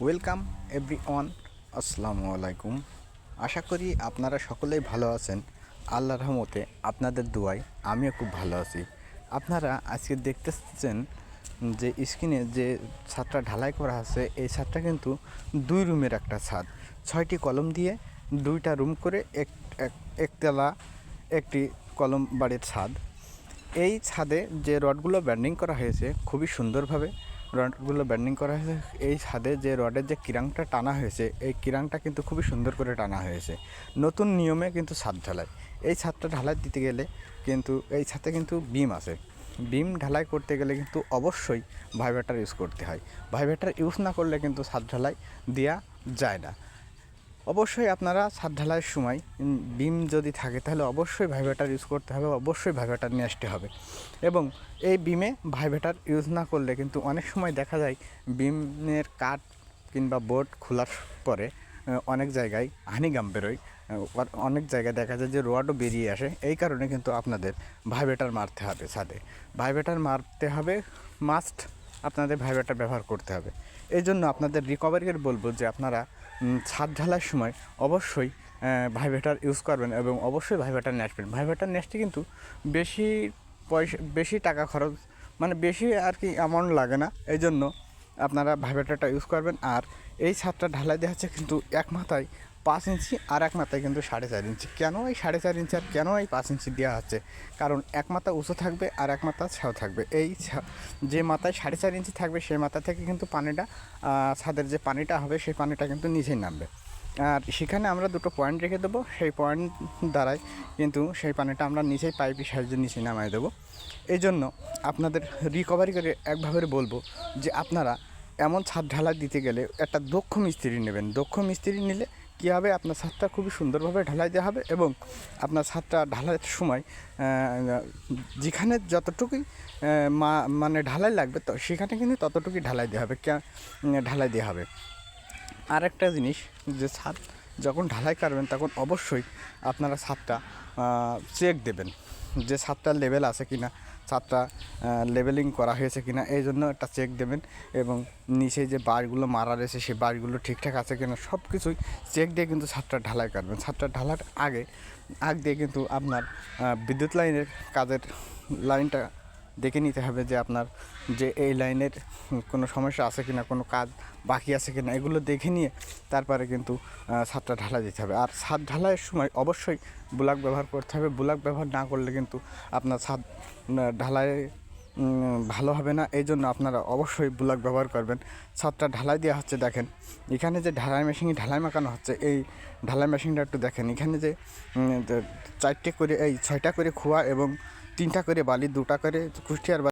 Welcome every one আসসালামু আলাইকুম। আশা করি আপনারা সকলেই ভালো আছেন। আল্লাহ রহমতে আপনাদের দুয়ায় আমিও খুব ভালো আছি। আপনারা আজকে দেখতেছেন যে স্ক্রিনে যে ছাদটা ঢালাই করা আছে, এই ছাদটা কিন্তু দুই রুমের একটা ছাদ। ছয়টি কলম দিয়ে দুইটা রুম করে এক, এক- একতলা একটি কলম বাড়ির ছাদ। এই ছাদে যে রডগুলো ব্যান্ডিং করা হয়েছে, খুবই সুন্দরভাবে রডগুলো ব্যান্ডিং করা হয়েছে। এই ছাদে যে রডের যে কিরাংটা টানা হয়েছে, এই কিরাংটা কিন্তু খুবই সুন্দর করে টানা হয়েছে। নতুন নিয়মে কিন্তু ছাদ ঢালাই। এই ছাদটা ঢালাই দিতে গেলে কিন্তু, এই ছাদে কিন্তু বিম আছে। বিম ঢালাই করতে গেলে কিন্তু অবশ্যই ভাইব্রেটার ইউজ করতে হয়। ভাইব্রেটার ইউজ না করলে কিন্তু ছাদ ঢালাই দেওয়া যায় না। অবশ্যই আপনারা ছাদ ঢালাইয়ের সময় বিম যদি থাকে তাহলে অবশ্যই ভাইভেটার ইউজ করতে হবে, অবশ্যই ভাইব্রেটার নিয়ে আসতে হবে। এবং এই বিমে ভাইভেটার ইউজ না করলে কিন্তু অনেক সময় দেখা যায় বিমের কাঠ কিংবা বোর্ড খোলার পরে অনেক জায়গায় হানিগাম বেরোয়। অনেক জায়গায় দেখা যায় যে রোয়াডও বেরিয়ে আসে। এই কারণে কিন্তু আপনাদের ভাইব্রেটার মারতে হবে ছাদে। ভাইব্রেটার মারতে হবে মাস্ট আপনাদের ভাইব্রেটার ব্যবহার করতে হবে। এই জন্য আপনাদের রিকভারিকে বলব যে আপনারা ছাদ ঢালার সময় অবশ্যই ভাইব্রেটার ইউজ করবেন এবং অবশ্যই ভাইব্রেটার নিয়ে আসবেন ভাইব্রেটার নিয়ে কিন্তু বেশি পয়সা, বেশি টাকা খরচ মানে বেশি আর কি অ্যামাউন্ট লাগে না। এই জন্য আপনারা ভাইব্রেটারটা ইউজ করবেন। আর এই ছাদটা ঢালাই দেওয়া হচ্ছে কিন্তু এক মাথায় পাঁচ ইঞ্চি আর এক মাথায় কিন্তু সাড়ে চার ইঞ্চি। কেন এই সাড়ে চার ইঞ্চি আর কেন এই পাঁচ ইঞ্চি দেওয়া হচ্ছে? কারণ এক মাথা উঁচু থাকবে আর এক মাথা ছাও থাকবে। এই যে মাথায় সাড়ে চার ইঞ্চি থাকবে, সেই মাথা থেকে কিন্তু পানিটা ছাদের যে পানিটা হবে, সেই পানিটা কিন্তু নিচেই নামবে। আর সেখানে আমরা দুটো পয়েন্ট রেখে দেবো। সেই পয়েন্ট দ্বারাই কিন্তু সেই পানিটা আমরা নিচেই পাইপের সাহায্যে নিচে নামাই দেবো। এই জন্য আপনাদের রিকভারি করে একভাবে বলব যে আপনারা এমন ছাদ ঢালাই দিতে গেলে একটা দক্ষ মিস্ত্রি নেবেন। দক্ষ মিস্ত্রি নিলে কী হবে আপনার ছাদটা খুবই সুন্দরভাবে ঢালাই দেওয়া হবে এবং আপনার ছাদটা ঢালাইয়ের সময় যেখানে যতটুকুই মা মানে ঢালাই লাগবে তো সেখানে কিন্তু ততটুকুই ঢালাই দেওয়া হবে ঢালাই দেওয়া হবে। আর একটা জিনিস, যে ছাদ যখন ঢালাই করবেন তখন অবশ্যই আপনারা ছাদটা চেক দেবেন। যে সাতটা লেভেল আছে কিনা, সাতটা লেভেলিং করা হয়েছে কিনা, এই জন্য একটা চেক দেবেন এবং নিচে যে বারগুলো মারা রয়েছে, সেই বারগুলো ঠিকঠাক আছে কিনা সব কিছুই চেক দিয়ে কিন্তু সাতটা ঢালাই করবেন সাতটা ঢালার আগে, আগ দিয়ে কিন্তু আপনার বিদ্যুৎ লাইনের কাজের লাইনটা দেখে নিতে হবে যে আপনার যে এই লাইনের কোনো সমস্যা আছে কি না কোনো কাজ বাকি আছে কি না এগুলো দেখে নিয়ে তারপরে কিন্তু ছাদটা ঢালাই দিতে হবে। আর ছাদ ঢালাইয়ের সময় অবশ্যই ব্লক ব্যবহার করতে হবে। ব্লক ব্যবহার না করলে কিন্তু আপনার ছাদ ঢালাই ভালো হবে না। এই জন্য আপনারা অবশ্যই ব্লক ব্যবহার করবেন। ছাদটা ঢালাই দেওয়া হচ্ছে, দেখেন। এখানে যে ঢালাই মেশিন ঢালাই মাখানো হচ্ছে, এই ঢালাই মেশিনটা একটু দেখেন। এখানে যে চারটে করে, এই ছয়টা করে খোয়া এবং তিনটা করে বালি দুটা করে কুষ্টিয়ার